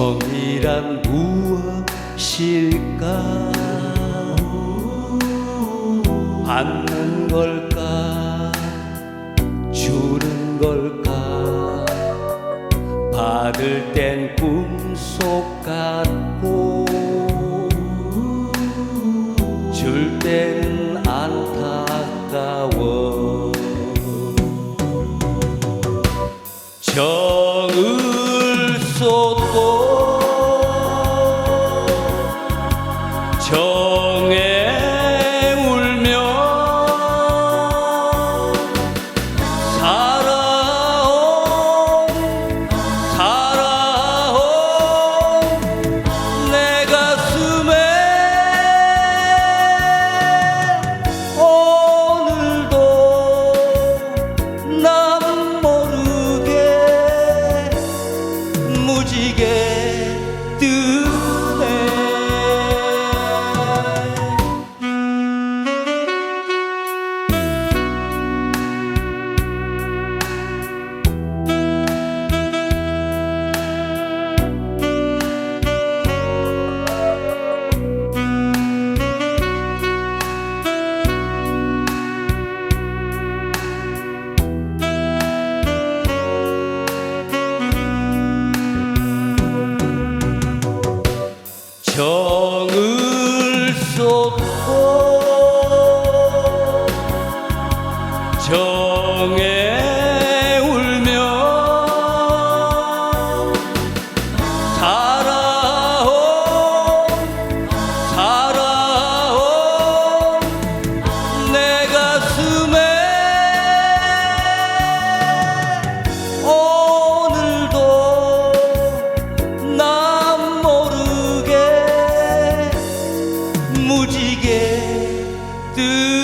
성이란 무엇일까? 받는 걸까? 주는 걸까? 받을 땐 꿈속 같고 줄 때는 안타까워. 저 정에 울며 살아온 살아온 내 가슴에 오늘도 남 모르게 무지개 정을 속. do.